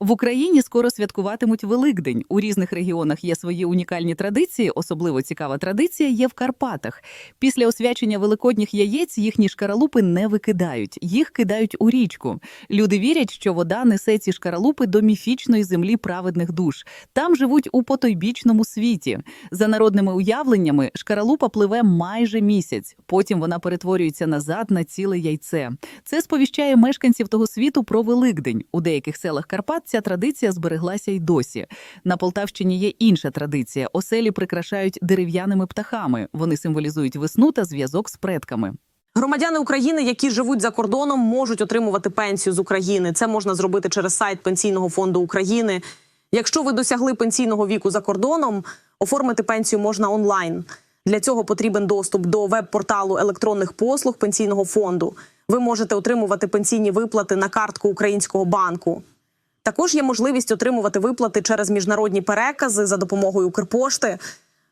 В Україні скоро святкуватимуть Великдень. У різних регіонах є свої унікальні традиції. Особливо цікава традиція є в Карпатах. Після освячення великодніх яєць їхні шкаралупи не викидають, їх кидають у річку. Люди вірять, що вода несе ці шкаралупи до міфічної землі праведних душ. Там живуть у потойбічному світі. За народними уявленнями, шкаралупа пливе майже місяць. Потім вона перетворюється назад на ціле яйце. Це сповіщає мешканців того світу про Великдень. У деяких селах Карпат ця традиція збереглася й досі. На Полтавщині є інша традиція. Оселі прикрашають дерев'яними птахами. Вони символізують весну та зв'язок з предками. Громадяни України, які живуть за кордоном, можуть отримувати пенсію з України. Це можна зробити через сайт Пенсійного фонду України. Якщо ви досягли пенсійного віку за кордоном, оформити пенсію можна онлайн. Для цього потрібен доступ до веб-порталу електронних послуг пенсійного фонду. Ви можете отримувати пенсійні виплати на картку українського банку. Також є можливість отримувати виплати через міжнародні перекази за допомогою Укрпошти.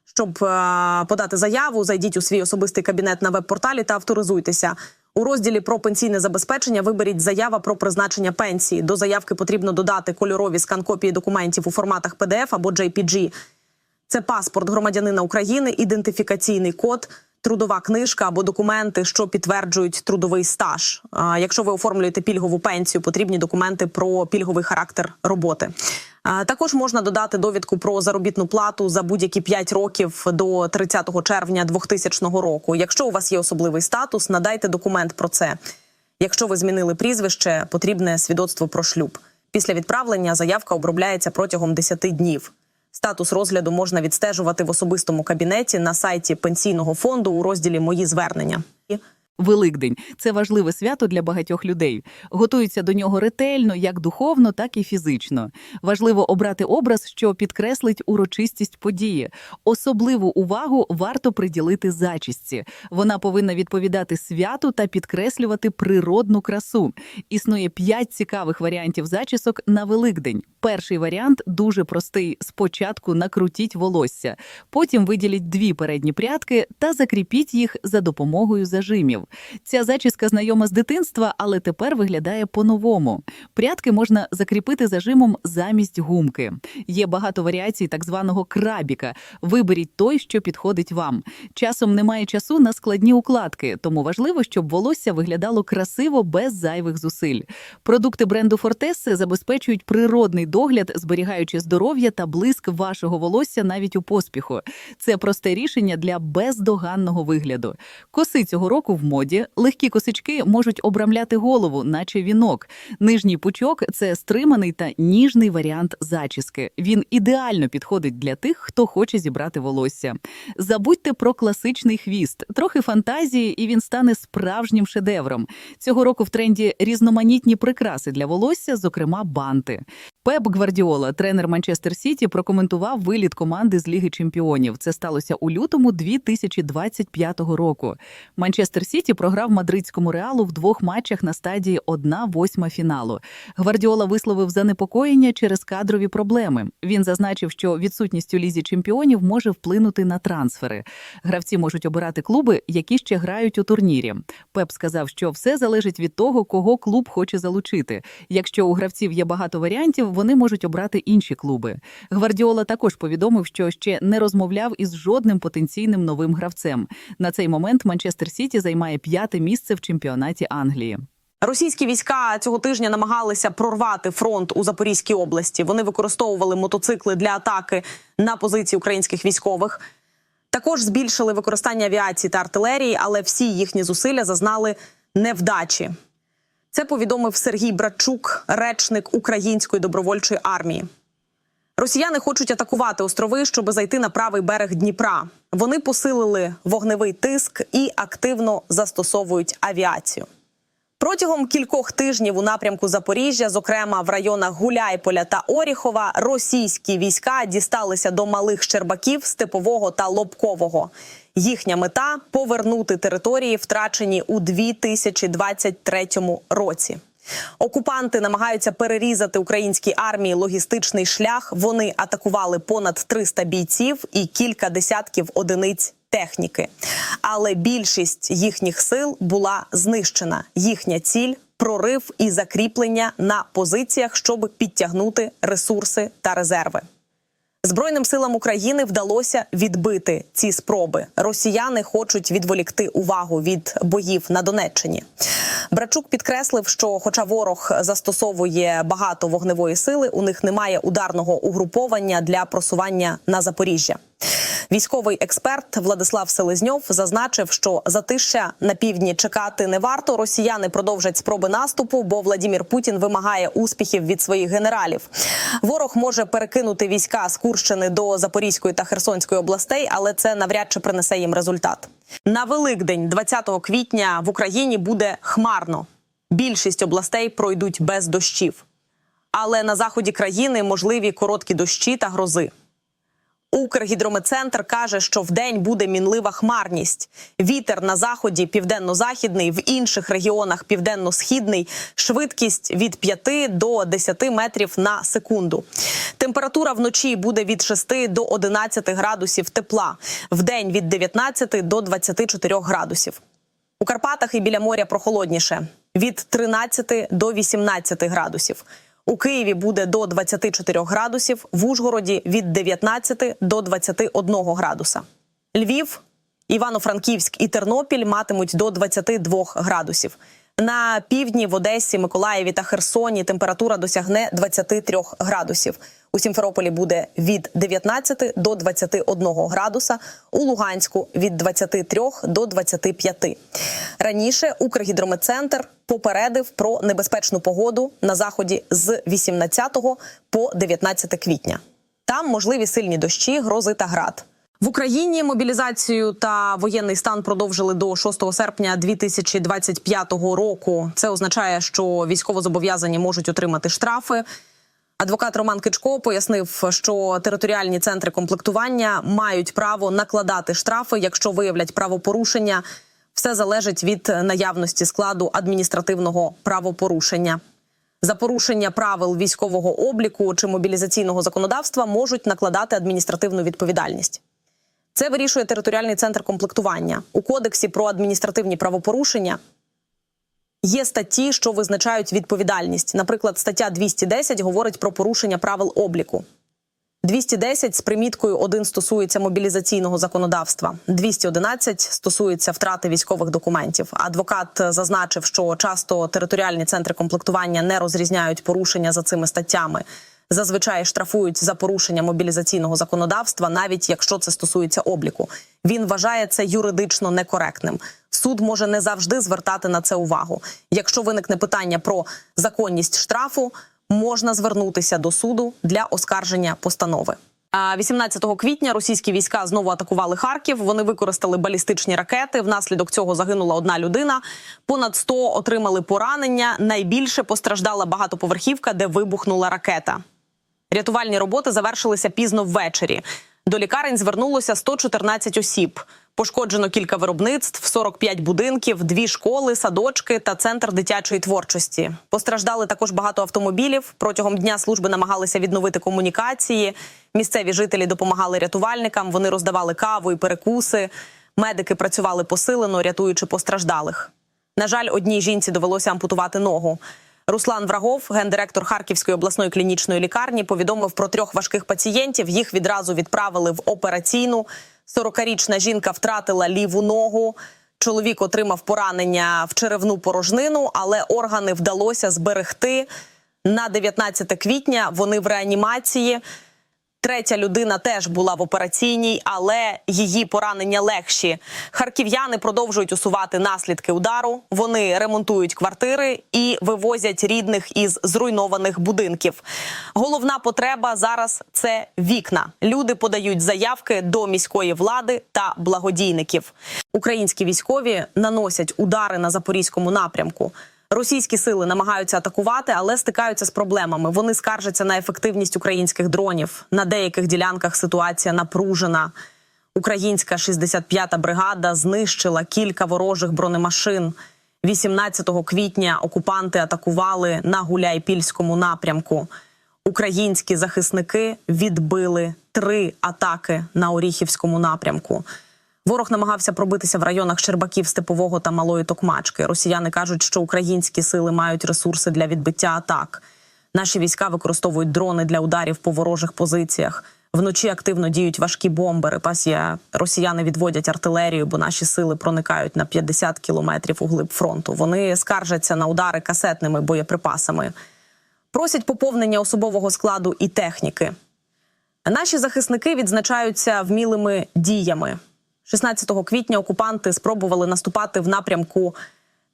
Щоб е, подати заяву, зайдіть у свій особистий кабінет на веб-порталі та авторизуйтеся. У розділі про пенсійне забезпечення виберіть заява про призначення пенсії. До заявки потрібно додати кольорові скан-копії документів у форматах PDF або JPG. Це паспорт громадянина України, ідентифікаційний код, трудова книжка або документи, що підтверджують трудовий стаж. Якщо ви оформлюєте пільгову пенсію, потрібні документи про пільговий характер роботи. Також можна додати довідку про заробітну плату за будь-які 5 років до 30 червня 2000 року. Якщо у вас є особливий статус, надайте документ про це. Якщо ви змінили прізвище, потрібне свідоцтво про шлюб. Після відправлення заявка обробляється протягом 10 днів. Статус розгляду можна відстежувати в особистому кабінеті на сайті пенсійного фонду у розділі Мої звернення. Великдень це важливе свято для багатьох людей. Готуються до нього ретельно, як духовно, так і фізично. Важливо обрати образ, що підкреслить урочистість події. Особливу увагу варто приділити зачісті. Вона повинна відповідати святу та підкреслювати природну красу. Існує п'ять цікавих варіантів зачісок на Великдень. Перший варіант дуже простий: спочатку накрутіть волосся, потім виділіть дві передні прядки та закріпіть їх за допомогою зажимів. Ця зачіска знайома з дитинства, але тепер виглядає по-новому. Прядки можна закріпити зажимом замість гумки. Є багато варіацій так званого крабіка. Виберіть той, що підходить вам. Часом немає часу на складні укладки, тому важливо, щоб волосся виглядало красиво без зайвих зусиль. Продукти бренду Фортеси забезпечують природний догляд, зберігаючи здоров'я та блиск вашого волосся навіть у поспіху. Це просте рішення для бездоганного вигляду. Коси цього року в моді, легкі косички можуть обрамляти голову, наче вінок. Нижній пучок це стриманий та ніжний варіант зачіски. Він ідеально підходить для тих, хто хоче зібрати волосся. Забудьте про класичний хвіст, трохи фантазії, і він стане справжнім шедевром. Цього року в тренді різноманітні прикраси для волосся, зокрема банти. Пеп Гвардіола, тренер Манчестер Сіті, прокоментував виліт команди з Ліги Чемпіонів. Це сталося у лютому 2025 року. Манчестер Сіті програв мадридському реалу в двох матчах на стадії 1-8 фіналу. Гвардіола висловив занепокоєння через кадрові проблеми. Він зазначив, що відсутність у лізі чемпіонів може вплинути на трансфери. Гравці можуть обирати клуби, які ще грають у турнірі. Пеп сказав, що все залежить від того, кого клуб хоче залучити. Якщо у гравців є багато варіантів, вони можуть обрати інші клуби. Гвардіола також повідомив, що ще не розмовляв із жодним потенційним новим гравцем. На цей момент Манчестер Сіті займає п'яте місце в чемпіонаті Англії. Російські війська цього тижня намагалися прорвати фронт у Запорізькій області. Вони використовували мотоцикли для атаки на позиції українських військових. Також збільшили використання авіації та артилерії, але всі їхні зусилля зазнали невдачі. Це повідомив Сергій Братчук, речник української добровольчої армії. Росіяни хочуть атакувати острови, щоб зайти на правий берег Дніпра. Вони посилили вогневий тиск і активно застосовують авіацію. Протягом кількох тижнів у напрямку Запоріжжя, зокрема в районах Гуляйполя та Оріхова, російські війська дісталися до малих Щербаків, Степового та Лобкового. Їхня мета повернути території, втрачені у 2023 році. Окупанти намагаються перерізати українській армії логістичний шлях. Вони атакували понад 300 бійців і кілька десятків одиниць техніки. Але більшість їхніх сил була знищена. Їхня ціль прорив і закріплення на позиціях, щоб підтягнути ресурси та резерви. Збройним силам України вдалося відбити ці спроби. Росіяни хочуть відволікти увагу від боїв на Донеччині. Брачук підкреслив, що, хоча ворог застосовує багато вогневої сили, у них немає ударного угруповання для просування на Запоріжжя. Військовий експерт Владислав Селезньов зазначив, що затища на півдні чекати не варто. Росіяни продовжать спроби наступу, бо Владімір Путін вимагає успіхів від своїх генералів. Ворог може перекинути війська з Курщини до Запорізької та Херсонської областей, але це навряд чи принесе їм результат. На Великдень, 20 квітня, в Україні буде хмарно. Більшість областей пройдуть без дощів. Але на заході країни можливі короткі дощі та грози. Укргідрометцентр каже, що вдень буде мінлива хмарність. Вітер на заході південно-західний, в інших регіонах південно-східний, швидкість від 5 до 10 метрів на секунду. Температура вночі буде від 6 до 11 градусів тепла, вдень від 19 до 24 градусів. У Карпатах і біля моря прохолодніше від 13 до 18 градусів. У Києві буде до 24 градусів, в Ужгороді від 19 до 21 градуса. Львів, Івано-Франківськ і Тернопіль матимуть до 22 градусів. На півдні в Одесі, Миколаєві та Херсоні температура досягне 23 градусів. У Сімферополі буде від 19 до 21 градуса, у Луганську від 23 до 25. Раніше Укргідрометцентр попередив про небезпечну погоду на заході з 18 по 19 квітня. Там можливі сильні дощі, грози та град. В Україні мобілізацію та воєнний стан продовжили до 6 серпня 2025 року. Це означає, що військовозобов'язані можуть отримати штрафи. Адвокат Роман Кичко пояснив, що територіальні центри комплектування мають право накладати штрафи, якщо виявлять правопорушення. Все залежить від наявності складу адміністративного правопорушення. За порушення правил військового обліку чи мобілізаційного законодавства можуть накладати адміністративну відповідальність. Це вирішує територіальний центр комплектування у кодексі про адміністративні правопорушення. Є статті, що визначають відповідальність. Наприклад, стаття 210 говорить про порушення правил обліку. 210 з приміткою 1 стосується мобілізаційного законодавства, 211 стосується втрати військових документів. Адвокат зазначив, що часто територіальні центри комплектування не розрізняють порушення за цими статтями. Зазвичай штрафують за порушення мобілізаційного законодавства, навіть якщо це стосується обліку. Він вважає це юридично некоректним. Суд може не завжди звертати на це увагу. Якщо виникне питання про законність штрафу, можна звернутися до суду для оскарження постанови. А 18 квітня російські війська знову атакували Харків. Вони використали балістичні ракети. Внаслідок цього загинула одна людина. Понад 100 отримали поранення. Найбільше постраждала багатоповерхівка, де вибухнула ракета. Рятувальні роботи завершилися пізно ввечері. До лікарень звернулося 114 осіб. Пошкоджено кілька виробництв, 45 будинків, дві школи, садочки та центр дитячої творчості. Постраждали також багато автомобілів. Протягом дня служби намагалися відновити комунікації. Місцеві жителі допомагали рятувальникам. Вони роздавали каву і перекуси. Медики працювали посилено, рятуючи постраждалих. На жаль, одній жінці довелося ампутувати ногу. Руслан Врагов, гендиректор Харківської обласної клінічної лікарні, повідомив про трьох важких пацієнтів. Їх відразу відправили в операційну. 40-річна жінка втратила ліву ногу. Чоловік отримав поранення в черевну порожнину, але органи вдалося зберегти. На 19 квітня вони в реанімації. Третя людина теж була в операційній, але її поранення легші. Харків'яни продовжують усувати наслідки удару. Вони ремонтують квартири і вивозять рідних із зруйнованих будинків. Головна потреба зараз це вікна. Люди подають заявки до міської влади та благодійників. Українські військові наносять удари на запорізькому напрямку. Російські сили намагаються атакувати, але стикаються з проблемами. Вони скаржаться на ефективність українських дронів. На деяких ділянках ситуація напружена. Українська 65-та бригада знищила кілька ворожих бронемашин. 18 квітня окупанти атакували на Гуляйпільському напрямку. Українські захисники відбили три атаки на Оріхівському напрямку. Ворог намагався пробитися в районах Щербаків, Степового та Малої Токмачки. Росіяни кажуть, що українські сили мають ресурси для відбиття атак. Наші війська використовують дрони для ударів по ворожих позиціях. Вночі активно діють важкі бомбери. Пасія росіяни відводять артилерію, бо наші сили проникають на 50 кілометрів у глиб фронту. Вони скаржаться на удари касетними боєприпасами. Просять поповнення особового складу і техніки. Наші захисники відзначаються вмілими діями. 16 квітня окупанти спробували наступати в напрямку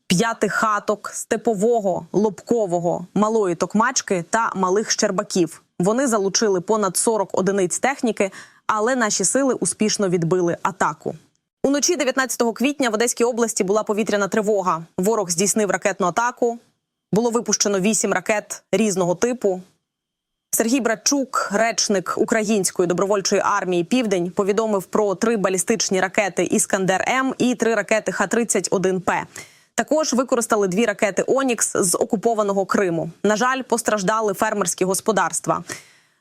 п'ятих хаток, степового, лобкового, малої токмачки та малих щербаків. Вони залучили понад 40 одиниць техніки, але наші сили успішно відбили атаку. Уночі 19 квітня в Одеській області була повітряна тривога. Ворог здійснив ракетну атаку. Було випущено вісім ракет різного типу. Сергій Братчук, речник української добровольчої армії Південь, повідомив про три балістичні ракети Іскандер М і три ракети Х-31П. Також використали дві ракети Онікс з окупованого Криму. На жаль, постраждали фермерські господарства.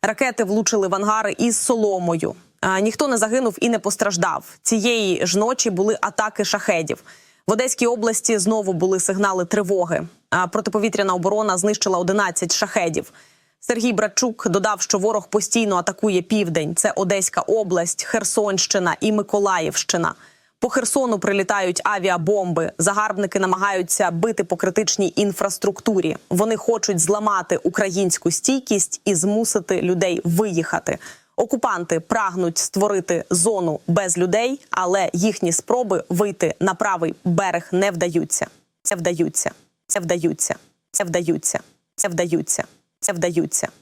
Ракети влучили в ангари із соломою. Ніхто не загинув і не постраждав. Цієї ж ночі були атаки шахедів. В Одеській області знову були сигнали тривоги. Протиповітряна оборона знищила 11 шахедів. Сергій Братчук додав, що ворог постійно атакує південь. Це Одеська область, Херсонщина і Миколаївщина. По Херсону прилітають авіабомби. Загарбники намагаються бити по критичній інфраструктурі. Вони хочуть зламати українську стійкість і змусити людей виїхати. Окупанти прагнуть створити зону без людей, але їхні спроби вийти на правий берег не вдаються. Це вдаються. Це вдаються. Це вдаються. Це вдаються. Вдаються.